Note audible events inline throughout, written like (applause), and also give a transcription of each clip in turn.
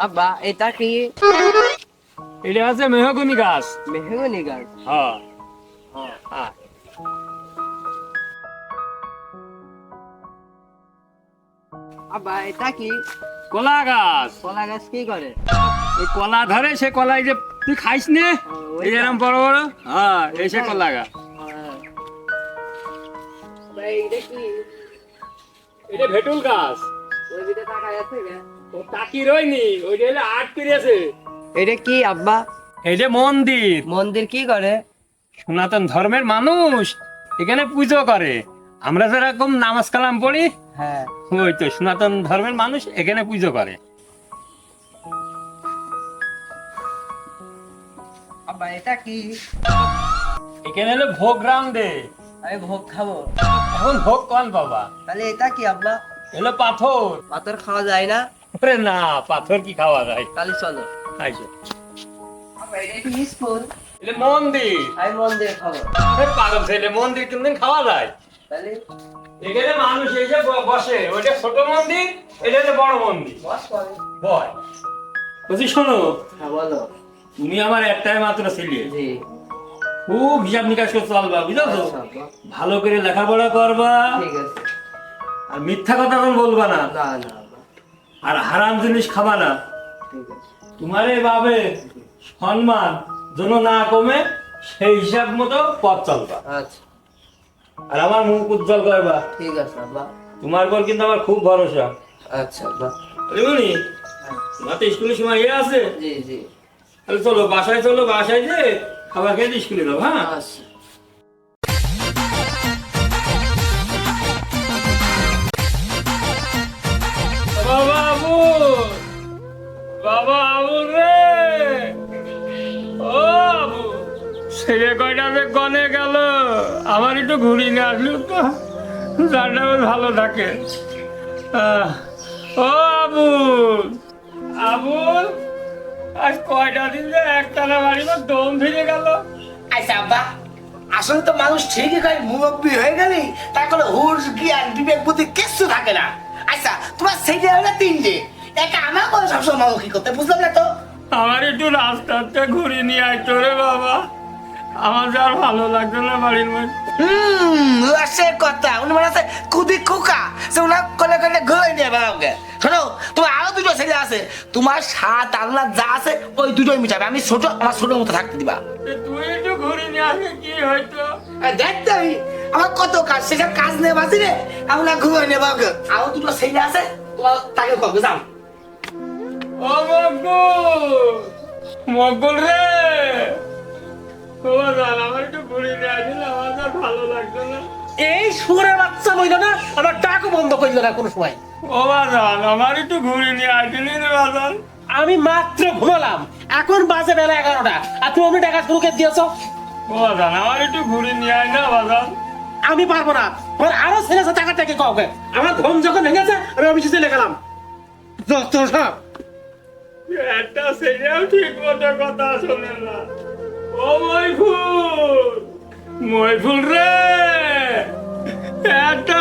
আব্বা এটা কি? এটা আছে মেহগুনি গাছ। মেহগনি গাছ? হ্যাঁ। হ্যাঁ। আব্বা এটা কি? কলা গাছ। কলা গাছ কি করে? ওই কলা ধরে সে কলা এই যে তুই খাইস নে? এই এরকম বড় বড়? হ্যাঁ এই সে কলা গাছ। আব্বা, এটা ভেটুল গাছ। ওই দিকে তাকায় আছে? ও তাকি রইনি ওইটা হলে আট করিয়াছে। এটা কি আব্বা? এইটা মন্দির। মন্দির কি করে? সনাতন ধর্মের মানুষ এখানে পুজো করে। আমরা যেরকম নামাজ কালাম পড়ি হ্যাঁ। ওই তো সনাতন ধর্মের মানুষ এখানে পুজো করে। আব্বা এটা কি? এখানে হলো ভোগ রান্ধে। আমি ভোগ খাব। এখন ভোগ কন বাবা। তাহলে এটা কি আব্বা? এলো পাথর। পাথর খাওয়া যায় না? আরে না পাথর কি খাওয়া যায়? তাহলে চলো। আইসো এটা মন্দির। আমি মন্দিরে খাব। আরে পাগল ছেলে মন্দির কোনদিন খাওয়া যায়? তাহলে? এখানে মানুষ এসে বসে ওইটা ছোট মন্দির এটা বড় মন্দির। বয় বলছি শোনো হ্যাঁ বলো। তুমি আমার একটাই মাত্র ছেলে। খুব হিসাব নিকাশ করে চলবা বুঝলো তো আচ্ছা, ভালো করে লেখাপড়া করবা। ঠিক আছে। আর মিথ্যা কথা বলবা না না। আর হারাম জিনিস খাবা না। তোমার এই বাবে সম্মান যেন না কমে সেই হিসাব মতো পথ চলবা। আচ্ছা। আর আমার মুখ উজ্জ্বল করবা ঠিক আছে আব্বা। তোমার পর কিন্তু আমার খুব ভরসা। আচ্ছা আব্বা। তোমার তো স্কুলের সময় ইয়ে আছে। জি জি। তাহলে চলো বাসায় চলো বাসায় যে খাবার খেয়ে স্কুলে যাব হ্যাঁ? আচ্ছা। ছেলে কয়টা যে গনে গেল? আমার একটু ঘুরি না আসলেও তো? বেশ ভালো থাকে। ও আবুল। আবুল আজ কয়টা দিন যে একটানা বাড়ি বা দম ফিরে গেল? আচ্ছা আব্বা আসলে তো মানুষ ঠিকই কয় মুরব্বী হয়ে গেলি তার কোনো হুশ জ্ঞান বিবেক বুদ্ধি কিচ্ছু থাকে না। আচ্ছা তোমার ছেলে হলে তিনটে। একা আমার কোনো সবসময় কি করতে বুঝলাম না তো? আমার একটু রাস্তাতে ঘুরে নিয়ে আইতো রে বাবা। আমার আর ভালো লাগছে না বাড়ির মধ্যে। হুম সে কথা। উনি মনে আছে কুদি কুকা সে উনার কলে কলে ঘুরে নিয়ে বেড়াওকে শোনো তোমার আরও দুটো ছেলে আছে। তোমার সাত আল্লাহ যা আছে ওই দুটোই মিটাবে। আমি ছোট আমার ছোট মতো থাকতে দিবা। তুই একটু ঘুরে নিয়ে আসলে কি হয়তো? দেখতে আমি। আমার কত কাজ সেসব কাজ নেই বাসি রে। আমরা ঘুরে নেব ওকে আরও দুটো ছেলে আছে তোমার তাকে কবে যাও? ও মকবুল রে! এই সুরের বাচ্চা বইল না আমার বন্ধ করল না কোনো সময়। ও বাজান আমার একটু ঘুরে নিয়ে আসলি রে বাজান। আমি মাত্র ঘুমালাম এখন বাজে বেলা এগারোটা। আর তুমি অমনি টাকা শুরু করে দিয়েছ? ও বাজান আমার একটু ঘুরে নিয়ে আয় না বাজান। আমি পারব না ওর আরও ছেলে টাকা টাকা কাউকে আমার ঘুম যখন ভেঙেছে আমি অফিসে চলে গেলাম। যত সব। একটা সেটাও ঠিক মতো কথা শোনে না। ও মইফুল! মইফুল রে! একটা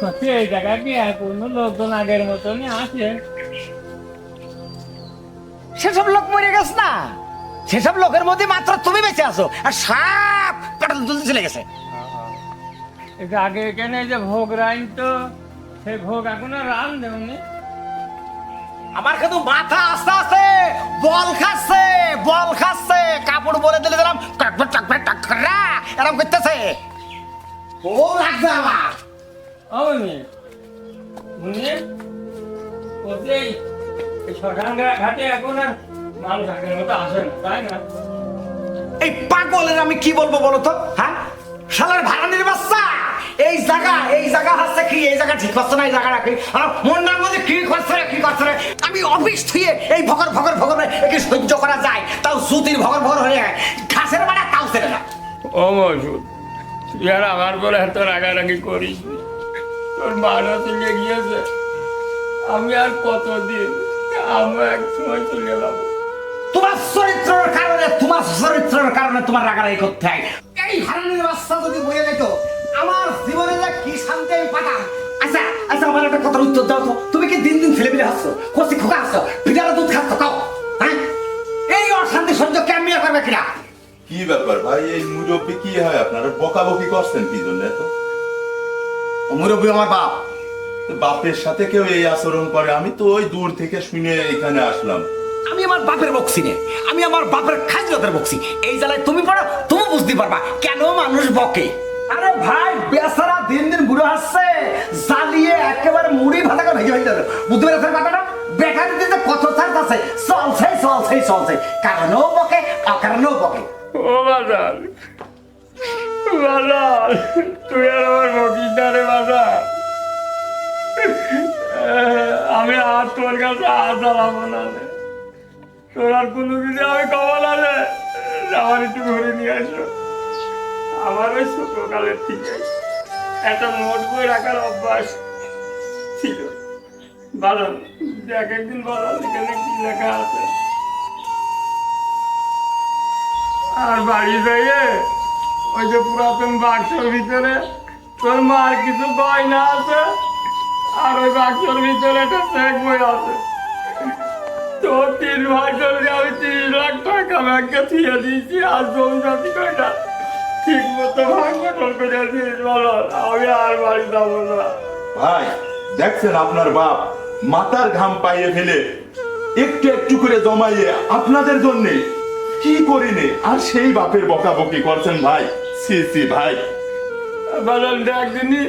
সে- এই জায়গা কি এখনও লোকজন আগের মতনই আছে? সেসব লোক মরে গেছে না। সেসব লোকের মধ্যে মাত্র তুমি বেঁচে আছো আর সাপ পেট্রোল তুলতে চলে গেছে। আগে এখানে যে ভোগ রাইন তো সেই ভোগ এখনও রান দেবনি আমার কিন্তু মাথা আস্তে আস্তে বল খাচ্ছে বল খাচ্ছে। কাপড় বলে দিলে দিলাম টাকবে টাকবে টাকরা এরকম করতেছে। ও লাগছে আমার অমনি বুঝলি ওতেই এই ঘাটে এখন আর মানুষ আগের মতো আসে না তাই না? এই পাগলের আমি কি বলব বলো তো? হ্যাঁ? শালার ভাড়ানির বাচ্চা! এই জায়গা এই জায়গা হচ্ছে কি? এই জায়গা ঠিক করছে না এই জায়গা রাখি আর মন্ডার মধ্যে কি করছে রে কি করছে রে? আমি অফিস থুয়ে এই ভগর ভগর ভগর একে সহ্য করা যায়। তাও সুতির ভগর ভগর হয়ে যায় ঘাসের বাড়া তাও ছেড়ে না। ও মজুদ তুই আর আমার বলে এত রাগারাগি করিস। তোর মারা চলে গিয়েছে আমি আর কতদিন আমরা এক সময় চলে যাব? তোমার চরিত্রের কারণে তোমার চরিত্রের কারণে তোমার রাগারাগি করতে হয়। এই হারানির বাচ্চা যদি যেত আমার জীবনে যে কি শান্তি আমি পাতাম আচ্ছা আচ্ছা আমার একটা কথার উত্তর দাও তো। তুমি কি দিন দিন ছেলে মিলে হাসছো? কষি খোকা হাসছো? পিঠারা দুধ খাচ্ছ? কাও। হ্যাঁ? এই অশান্তি সহ্য কেমনি করবে কিনা কি ব্যাপার ভাই? এই মুরব্বী কি হয় আপনারা? বকাবকি করছেন কি জন্য এত? মুরব্বী আমার বাপ। বাপের সাথে কেউ এই আচরণ করে আমি তো ওই দূর থেকে শুনে এখানে আসলাম। আমি আমার বাপের বকছি নে। আমি আমার বাপের খাজরতের বকছি এই জ্বালায় তুমি পড়ো তুমি বুঝতে পারবা কেন মানুষ বকে। আরে ভাই বেচারা দিন দিন বুড়ো আসছে। জ্বালিয়ে একেবারে মুড়ি ভাতা করে ভেজে দেবে বুঝতে পেরেছেন কথাটা? বেকার দিতে কত চার্জ আছে? চলছে চলছে চলছে কারণেও বকে অকারণেও বকে। ও বাজার। বাজার তুই আর আমার বকিস না রে বাজার আমি আর তোর কাছে আর দাঁড়াবো না তোর আর কোনো কিছু আমি কবো না রে। আমার একটু ঘুরে নিয়ে আসো। আমার ওই ছোটকালের থেকে একটা নোট বই রাখার অভ্যাস ছিল। ভালো দেখ একদিন বলো এখানে কি লেখা আছে? আর বাড়ি যাইয়ে ওই যে পুরাতন বাক্সের ভিতরে তোর মার কিছু গয়না আছে? আর ওই বাক্সর ভিতরে একটা চেক বই আছে। তোর তিন ভাই চলে আমি তিরিশ লাখ টাকা ব্যাংকে থিয়ে দিয়েছি, আর জমি কয়টা? ঠিক মতো ভাগ বটল করে দিয়েছি বলো, আমি আর বাড়ি যাব না। ভাই, দেখছেন আপনার বাপ মাথার ঘাম পাইয়ে ফেলে একটু একটু করে জমাইয়ে আপনাদের জন্য কি করিনি? আর সেই বাপের বকাবকি করছেন ভাই। সি সি ভাই। বলেন দেখ দিনি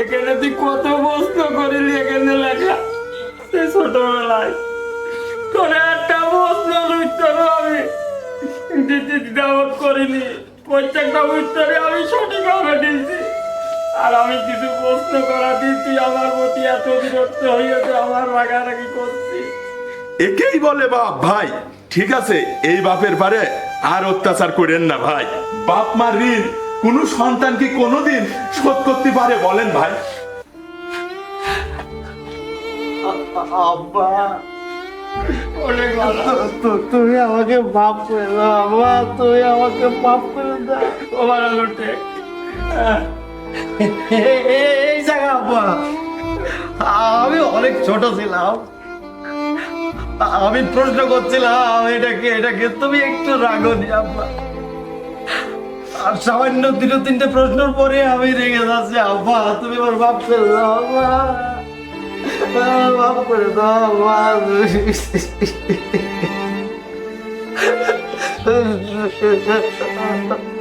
এখানে তুই কত বস্তু করিলি, এখানে লেখা। সেই ছোটবেলায়। তোর একটা বস্তু উত্তর আমি। দাওয়াত করিনি, প্রত্যেকটা উত্তরে আমি সঠিকভাবে দিয়েছি। আর আমি কিছু প্রশ্ন করা তুই আমার প্রতি এত বিরক্ত হয়েছে আমার রাগারাগি করছি একেই বলে বাপ ভাই। ঠিক আছে, এই বাপের পারে আর অত্যাচার করেন না ভাই। বাপ মার ঋণ কোন সন্তান কি কোনোদিন শোধ করতে পারে বলেন ভাই? আব্বা তুমি আমাকে মাফ করে দাও আব্বা তুমি আমাকে মাফ করে দাও। এ- এ- এই জায়গা আব্বা। আমি অনেক ছোট ছিলাম। আমি প্রশ্ন করছিলাম এটাকে এটাকে তুমি একটু রাগনি আব্বা। আর সামান্য দুটো তিনটে প্রশ্নের পরে আমি রেগে যাচ্ছি, আব্বা, তুমি আমার বাপ করে দাও, আব্বা। মাফ করে দাও, আব্বা। (laughs)